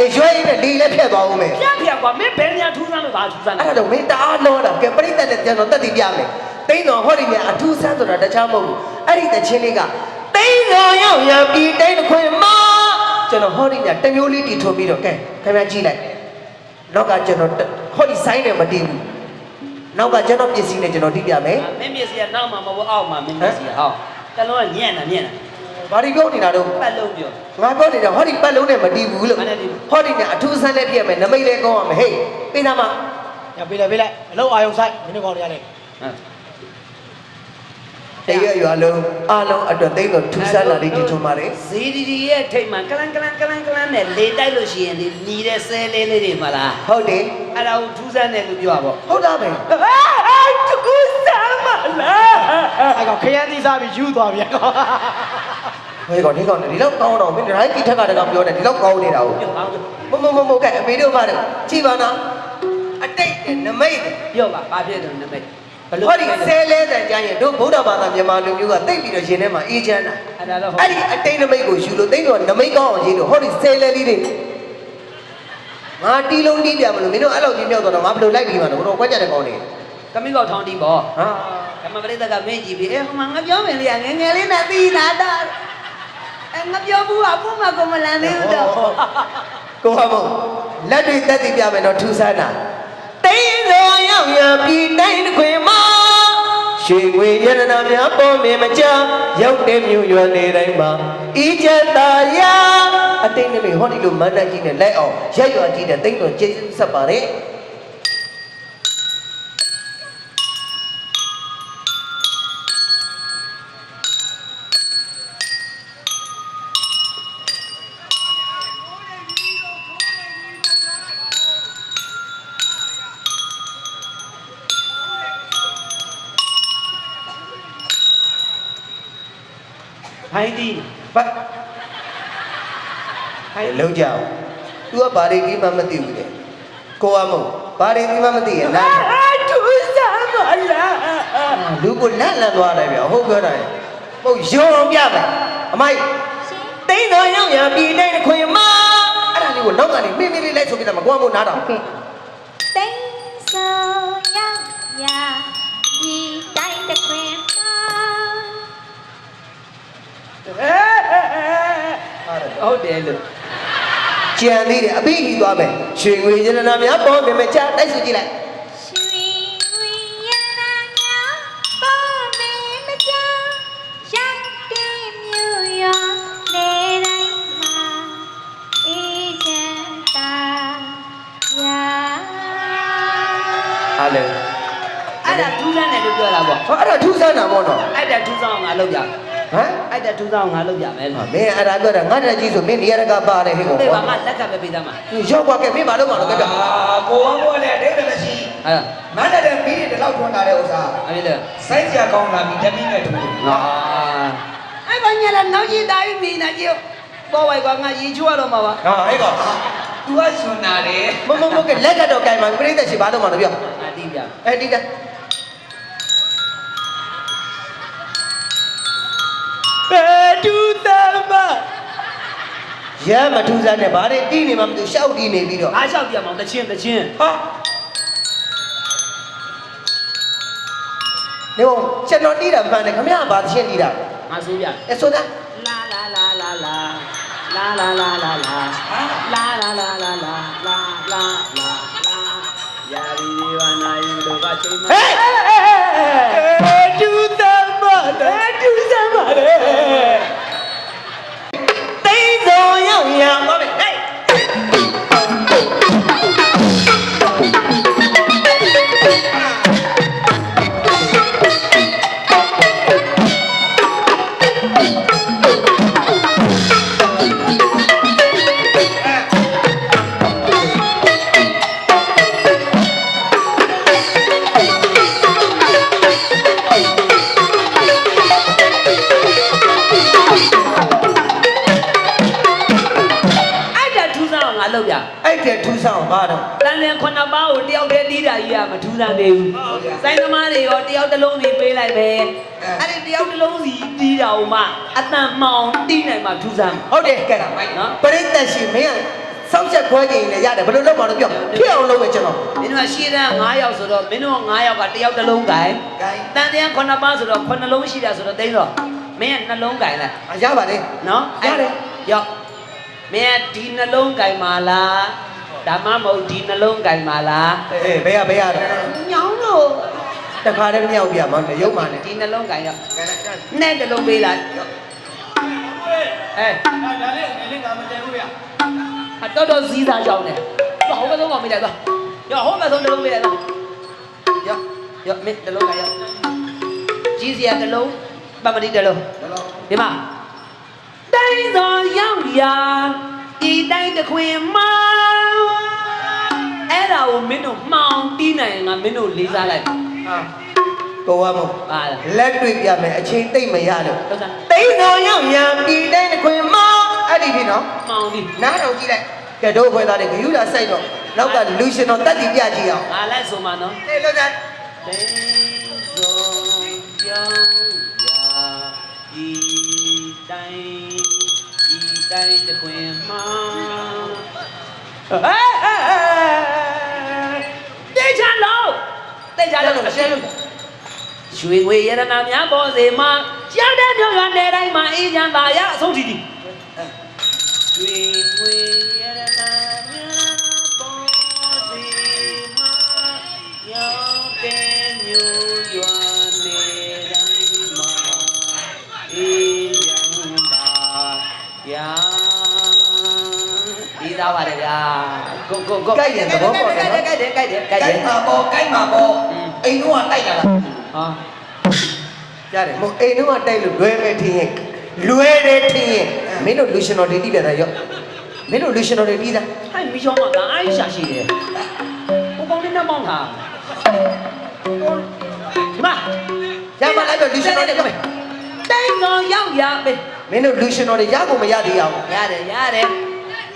အေးရွှဲရင်းနဲ့လေလည်းဖြတ်သွားဦးမယ်ပြပြကွာမင်းဘယ်နေရာထူးဆန်းလို့ဘာထူးဆန်းအဲ့ဒါတော့မင်းတအားလောတာကဲပရိသတ်နဲ့ပြန်တော့တက်တည်ပြမယ်တိန်းတော်ဟောဒီမြအထူးဆန်းဆိုတာတခြားမဟုတ်ဘူးအဲ့ဒီတချင်းလေးကတိန်းတော်ရောက်ရပြီတိန်းတစ်ခွင်မကျွန်တော်ဟောဒီမြတစ်မျိုးလေးတီထွန်ပြီးတော့ကဲခင်ဗျာကြည့်လိုက်နောက်ကကျွန်တော်ဟောဒီဆိုင်နဲ့မတည်ဘူးနောက်ကကျွန်တော်ပစ္စည်းနဲ့ကျွန်တော်တီးပြမယ်မင်းမျက်စိကနောက်မှာမဟုတ်ဘူးအောက်မှာမင်းမျက်စိကဟောတလုံးကညံ့တာညံ့တာ ဘာဒီပြောနေတာတော့ပတ်လုံးပြောငါပြောနေတာဟောဒီပတ်လုံးနဲ့မတည်ဘူးလို့မနဲ့တည်ဘူးဟောဒီမြအထူးဆန်းလည်းပြည့်မယ်နမိတ်လည်းကောင်းရမယ်ဟေးပိသားမညပေးလိုက်ပေးလိုက်အလုံးအာယုံဆိုင်မင်းတို့ကောင်းနေရတယ်ဟမ်တရရွာလုံးအားလုံးအတွက်တိန်းတော်ထူးဆန်းလာလေးတီထွန်ပါတယ်ဇီဒီဒီရဲ့ထိတ်မှာကလန်ကလန်ကလန်ကလန်နဲ့လေတိုက်လို့ရှိရင်ဒီညီတဲ့ဆဲလေးလေးတွေမလားဟုတ်တယ်အဲ့ဒါကိုထူးဆန်းတယ်လို့ပြောပါဗောဟုတ်လားပဲအာတကူဆမ်းမလားအဲ့ကောင်ခရမ်းသီးစားပြီးယူသွားပြန်ကောင် ဟဲ့ကောင်ဒီကောင်ဒီလောက်ကောင်းတော့မင်းတိုင်းကိထက်ကတကောင်ပြောတယ်ဒီလောက်ကောင်းနေတာဟုတ်ပြောပါဦးမမမမကဲအမေတို့ပါတော့ကြည်ပါနော်အတိတ်နဲ့နမိတ်ပြောပါဘာဖြစ်တယ်နမိတ်ဘလို့ဟောဒီဆဲလဲတဲ့ကြရင်တို့ဗုဒ္ဓဘာသာမြန်မာလူမျိုးကတိတ်ပြီးတော့ရှင်ထဲမှာအေးချမ်းတာအဲ့ဒါတော့ဟုတ်အဲ့ဒီအတိတ်နမိတ်ကိုယူလို့တိတ်တော့နမိတ်ကောင်းအောင်ရေးလို့ဟောဒီဆဲလဲလေးတွေငါတီးလုံးတီးပြမလို့မင်းတို့အဲ့လောက်ကြီးမြောက်တော့ငါဘယ်လိုလိုက်ပြီးမှတော့တော့ကွက်ကြတဲ့ကောင်းနေကမိကောက်ထောင်းတီးပေါ့ဟာဓမ္မပရိသတ်ကမင်းကြည့်ပြီးအဲဟိုမှာငါပြောမယ်လေငယ်ငယ်လေးနဲ့သီးလာတာ အဲငါပြောဘူးအဖို့မကောမလန်သေးဘူးတော့ကိုဟာမို့လက်တွေတက်တည်ပြမယ်တော့ထူးဆန်းတာတိတ်တော်ရောက်ရပြည်တိုင်းတစ်ခွင်မှာရွှေငွေရတနာများပေါ်မြင်မကြရောက်တဲ့မြို့ရွာနေတိုင်းမှာဤကျက်သာယာအတိတ်နဲ့ဟောဒီလိုမန္တကြီးနဲ့လိုက်အောင်ရက်ရွာကြီးတဲ့တိတ်တော်ကျေးဇူးဆက်ပါတယ် ဖိုင်းတီးပတ်ဟဲ့လုံးကြအောင် तू ကဘာတွေကြီးမှမသိဘူးလေကိုကမို့ဘာတွေကြီးမှမသိရင်လားအာထူးဆန်းမလားလူကိုလန့်လန့်သွားတယ်ဗျဟုတ်ပြောတာလေဟုတ်ယုံအောင်ပြမယ်အမိုက်တိန်းတော်ရောက်ရပြည်တိုင်းတစ်ခွင်မှာအဲ့ဒါလေးကိုနောက်ကနေမိမိလေးလိုက်ဆိုပြတယ်မကွာမို့နားတော့တိန်ဆောင်ရောက်ရာ ဟုတ်တယ်လို့ကြံသေးတယ်အပိဟီသွားမယ်ရွှေငွေရတနာများပေါ်မြင်မချတိုက်ဆိုကြည့်လိုက်ရွှေဝိညာဏများပေါ်မေမကြရောက်တဲ့မြို့ရောနေတိုင်းမှာအေးချမ်းသာရာအားလည်းအဲ့ဒါထူးဆန်းတယ်လို့ပြောတာပေါ့ဟောအဲ့ဒါထူးဆန်းတာပေါ့နော်အဲ့ဒါထူးဆန်းအောင်ငါလုပ်ကြ ဟမ်အဲ့ဒါထူးဆန်းအောင်ငါလုပ်ကြမယ်လို့မင်းအဲ့ဒါပြောတာငါတက်ကြီးဆိုမင်းနေရာကပါတယ်ဟဲ့ကောဒီပါငါလက်ကပဲပေးသားမှာရောက်ပါကဲမင်းမလုပ်ပါတော့ကဲကဲအာကိုဝမ်းဘောလည်းအတိတ်လည်းမရှိအဲ့ဒါမန္တတဲ့ပြီးတဲ့လောက်ထွန်းလာတဲ့ဥစ္စာအဲ့ဒါစိုက်စရာကောင်းလာပြီတမင်းနဲ့တူတယ်ငါအဲ့ဘာညာလာနောက်ကြီးတာပြီးမိနာကြည့်ပေါ်ဝိုက်ကွာငါရေချိုးရတော့မှာပါဟာဟဲ့ကောသူကဆွန်နာတယ်မမမကလက်ကတော့ကင်မှာပြိတ္တရှိပါတော့မှာတော့ပြောငါတီးပြအဲ့ဒီက ရမ်းမထူးဆန်းနဲ့ဘာတွေတီးနေမှမသိရှောက်တီးနေပြီးတော့ငါလျှောက်ပြမောင်တချင်းတချင်းဟာနေဘုံကျွန်တော်တီးတာမှန်တယ်ခမရဘာသချင်းတီးတာငါဆိုပြအဲဆိုတာလာလာလာလာလာလာလာလာလာလာလာလာလာလာလာလာလာလာလာယာရီဒီဝနာယုလောကချိန်မှာဟေး ဘာတော့တန်လင်ခုနှစ်ပါးကိုတယောက်တည်းတီးတာကြီးကမထူးဆန်းသေးဘူးစိုင်းသမားတွေရောတယောက်တစ်လုံးစီပေးလိုက်ပဲအဲ့ဒီတယောက်တစ်လုံးစီတီးတာဟိုမှအတန်မှောင်တီးနိုင်မှထူးဆန်းဟုတ်တယ်ကဲနော်ပရိသတ်ရှိမင်းကစောက်ချက်ခွဲကြရင်လည်းရတယ်ဘယ်လိုလုပ်မှာလဲပြောဖြစ်အောင်လုပ်မယ်ကျွန်တော်မင်းတို့ကရှေ့တန်း9ယောက်ဆိုတော့မင်းတို့9ယောက်ကတစ်ယောက်တစ်လုံးကိုင်ဂိုင်းတန်တရား9ပါးဆိုတော့9လုံးရှိတာဆိုတော့သိတော့မင်းကနှလုံးကိုင်လိုက်အရပါလေနော်ရတယ်ရောက်မင်းကဒီနှလုံးကိုင်ပါလား ဓမ္မမဟုတ်ဒီနှလုံးကိုင်ပါလားအေးဘယ်ရဘယ်ရတော့ညောင်းလို့တခါတည်းမြောက်ပြမှာရုပ်မှနဲ့ဒီနှလုံးကိုင်ရောက်ဂိုင်းလိုက်နဲ့တစ်လုံးပေးလိုက်အဲဒါလေးငလေးငါမတည့်ဘူးဗျာအတော်တော်စည်းစားကြောင်းတယ်ဟိုဘက်ဆုံးကောင်ပေးလိုက်တော့ရောက်ဟိုဘက်ဆုံးတစ်လုံးပေးလိုက်တော့ရောက်ရောက်မင်းတစ်လုံးကိုင်ရောက်ကြီးစရာတစ်လုံးပမတိတစ်လုံးဒါတော့ဒီမှာတိုင်းသောရောက်ရာဒီတိုင်းတစ်ခွင်မှာ အဲ့ဒါကိုမင်းတို့မှောင်တီးနိုင်ရင်ငါမင်းတို့လေးစားလိုက်ဟာကိုဝါမို့ပါလားလက်တွေ့ပြမယ်အချိန်တိတ်မရလို့ဟုတ်သားတိတ်တော်ရောက်ရန်ပြည်တိုင်းတစ်ခွင်မောင်းအဲ့ဒီဖြစ်နော်မှောင်တီးနားတော်ကြည့်လိုက်ကဲတို့ခွဲသားတွေဂယူလာစိုက်တော့နောက်ကလူရှင်တော်တက်တီပြကြည့်အောင်ငါလိုက်ဆိုမှနော်အေးလို့သားတိုင်းသောရောက်ရာဒီတိုင်းဒီတိုင်းတစ်ခွင်မှာဟဲ့ဟဲ့ဟဲ့ တေချာလုံးရှင်းလို့ရွှေငွေရတနာများပေါ်စေမှာကြောက်တဲ့မြို့ရွာနယ်တိုင်းမှာအေးချမ်းသာရအဆုံးထိသည်ရွှေငွေရတနာများပေါ်စေမှာရောက်တဲ့မြို့ရွာနယ်တိုင်းမှာအေးချမ်းသာရဒီသားပါတယ်ဗျာ ကိုကိုကိုကြိုက်တယ်ကြိုက်တယ်ကြိုက်တယ်ကြိုက်တယ်ကြိုက်တယ်ဂိုင်းမှာပေါ့ဂိုင်းမှာပေါ့အိမ်တော့တိုက်လာတာဟာရတယ်မို့အိမ်တော့တိုက်လို့လွဲမယ်ထင်ရင်လွဲတယ်ထင်ရင်မင်းတို့လူရှင်တော်တွေတီးပြတာရော့မင်းတို့လူရှင်တော်တွေတီးတာဟဲ့မီချောင်းမှာကအိုင်းရှာရှိတယ်ဟိုကောင်းလေးနဲ့မောင်းတာဒီမှာရမလိုက်တော့လူရှင်တော်တွေတိုင်းတော်ရောက်ရပဲမင်းတို့လူရှင်တော်တွေရကုန်မရသေးအောင်ရတယ်ရတယ်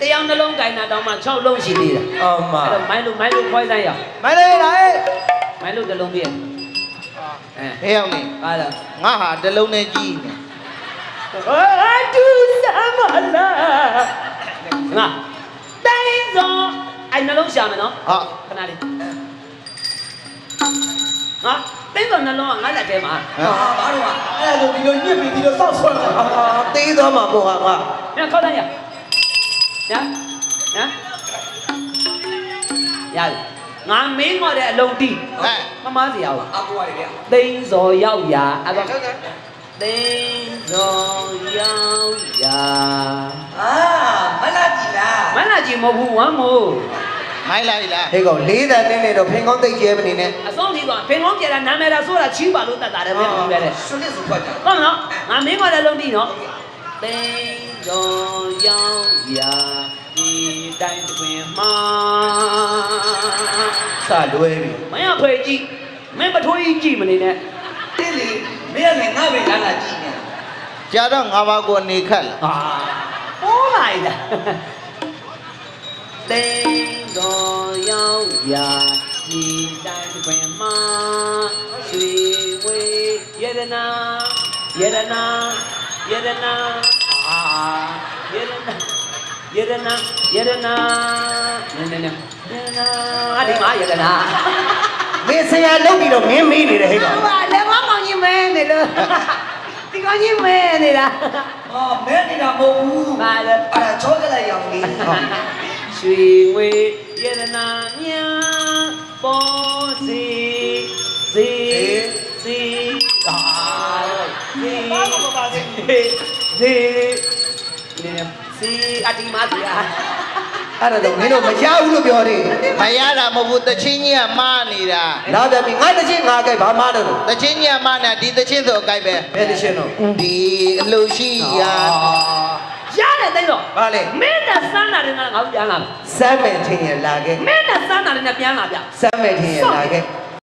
တယောက်နှလုံးကင်တာတောင်မှ6လုံးရှိသေးတယ်အမအဲ့တော့မိုင်းလို့မိုင်းလို့ခွဲဆိုင်ရအောင်မိုင်းလေးလာဟဲ့မိုင်းလို့တစ်လုံးပြည့်အဲဟဲ့အောင်နေပါလားငါဟာတလုံးနဲ့ကြီးနေအာတူစမလာငါတိုင်းတော်အဲ့နှလုံးရှာမယ်နော်ဟာခဏလေးငါတင်းတော်နှလုံးကငါလက်ထဲမှာဟာဘာလို့อ่ะအဲ့ဒါဆိုဒီလိုညစ်ပြီးဒီလိုစောက်ဆွဲလာအာသေးသွားမှာပေါ့ဟာငါညခောက်တိုင်းရ ညာညာရပြီငါမင်းငေါ်တဲ့အလုံးတီးဟဲ့မမစီရအောင်အကူရတယ်ဗျာသိန်းစော်ရောက်ရာအဲ့တော့သိန်းစော်ရောက်ရာအာမလာကြည်လားမနာကြီးမဟုတ်ဘူးဝမ်းမို့မိုင်းလိုက်လားဟေးကောင်လေးတန်နဲ့နဲ့တော့ဖင်ကောင်းတိတ်ကျဲမနေနဲ့အဆုံးထိသွားဖင်ကောင်းပြတာနာမည်တာဆိုတာချီးပါလို့တတ်တာတယ်မင်းဘူးပဲတဲ့ဆွလစ်စုဖွက်ကြဟုတ်မနော်ငါမင်းငေါ်တဲ့အလုံးတီးနော်သိန်း စော်ရောက်ရာဒီတိုင်းတွင်မှာစလွဲပြီမင်းကဖွေကြည့်မင်းပထိုးကြီးကြည့်မနေနဲ့တင်းလေမင်းကလည်းငါပဲလာလာကြည့်နေကြာတော့ငါဘာကိုနေခတ်လာဟာပေါ်လိုက်လားတိန်တော်ရောက်ရာဒီတိုင်းတွင်မှာရွှေဝေယရနာယရနာယရနာ အာယရနာယရနာယရနာနည်းနည်းနည်းယရနာအဒီမှာယရနာမင်းဆရာလုံးပြီးတော့မင်းမေးနေတယ်ဟေးကောင်ဟာလည်းမကောင်းကြီးမဲနေလို့ဒီကောင်းကြီးမဲနေတာဟောမဲနေတာမဟုတ်ဘူးပါလေအဲ့ဒါချောကလိုက်ရောင်လေးရွှေငွေယရနာညာပေါ်စီစီစီအာစီဘာလို့ပါစီ စီနေစီအတီမစီယာအဲ့ဒါတော့မင်းတို့မရဘူးလို့ပြောတယ်မရတာမဟုတ်ဘူးတချင်းကြီးကမားနေတာလာပြန်ပြီငါတစ်ချင်းငါကြိုက်ဘာမှတော့တချင်းကြီးကမားနေတာဒီတချင်းဆိုအကိုက်ပဲဘယ်တစ်ချင်းတော့ဒီအလို့ရှိရာရတယ်တိတ်တော့ဘာလဲမင်းနဲ့စမ်းတာလည်းငါ့ကိုပြန်လာစမ်းမယ်ထင်ရလာခဲ့မင်းနဲ့စမ်းတာလည်းပြန်လာဗျစမ်းမယ်ထင်ရလာခဲ့